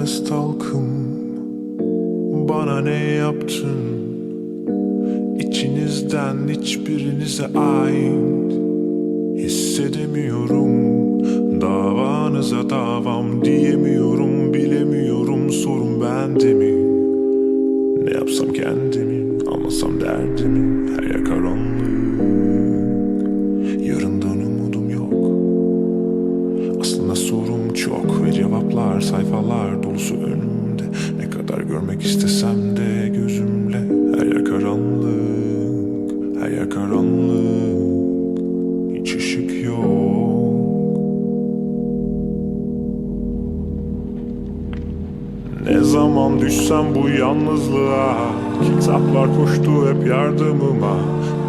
nefes talkım Bana ne yaptın? İçinizden hiçbirinize ait Hissedemiyorum. Davanıza davam diyemiyorum Bilemiyorum. Sorun bende mi? Ne yapsam kendimi Anlasam derdimi? Her yer karanlık cevaplar sayfalar dolusu önümde. Ne kadar görmek istesem de gözümle. Her yer karanlık, her yer karanlık. Hiç ışık yok. Ne zaman düşsem bu yalnızlığa? Kitaplar koştu hep yardımıma.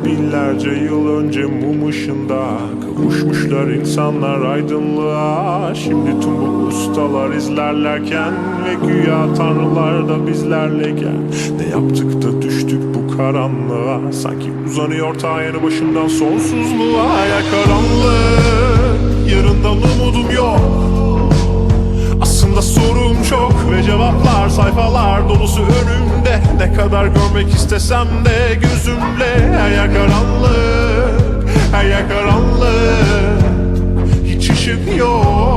Binlerce yıl önce mum ışığında Kavuşmuşlar insanlar aydınlığa. Şimdi tüm bu ustalar izlerlerken Ve güya tanrılar da bizlerleyken. Ne yaptık da düştük bu karanlığa? Sanki uzanıyor ta yanı başımdan sonsuzluğa. Ya karanlık Yarından umudum yok. Aslında sorum çok ve cevaplar sayfalar dolusu önümde. Ne kadar görmek istesem de gözümle. Yer karanlık, her yer karanlık Hiç ışık yok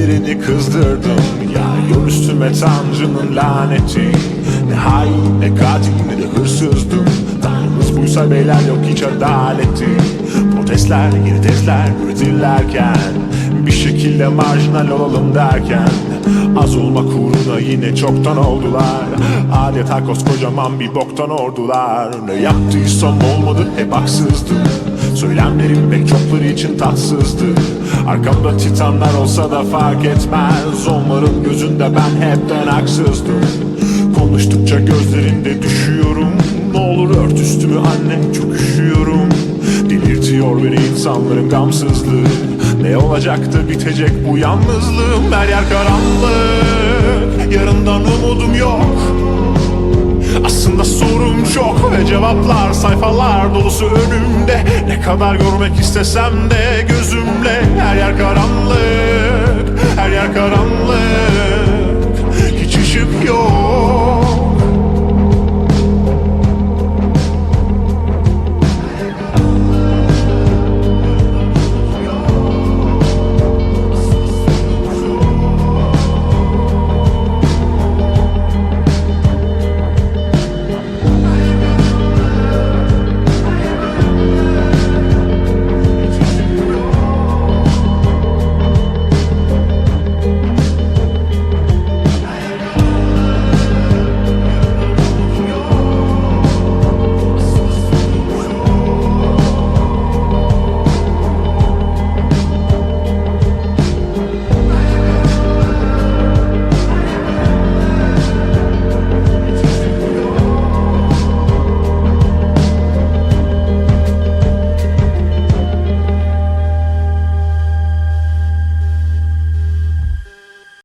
Birilerini kızdırdım. Ya yol üstüme tanrının laneti. Ne hain ne katil ne de hırsızdım. Tanrımız buysa beyler yok hiç adaleti. Protestler yeni tezler üretirlerken Bir şekilde marjinal olalım derken Az olmak uğruna yine çoktan oldular. Adeta koskocaman bir boktan ordular. Ne yaptıysam olmadı hep haksızdım Söylemlerim pek çokları için tatsızdı. Arkamda titanlar olsa da fark etmez. Onların gözünde ben hepten haksızdım. Konuştukça gözlerinde düşüyorum. Ne olur ört üstümü anne çok üşüyorum. Delirtiyor beni insanların gamsızlığı. Ne olacak da bitecek bu yalnızlığım? Her yer karanlık. Yarından umudum yok aslında sorum çok ve cevaplar sayfalar dolusu önümde. Ne kadar görmek istesem de gözümle. Her yer karanlık Her yer karanlık.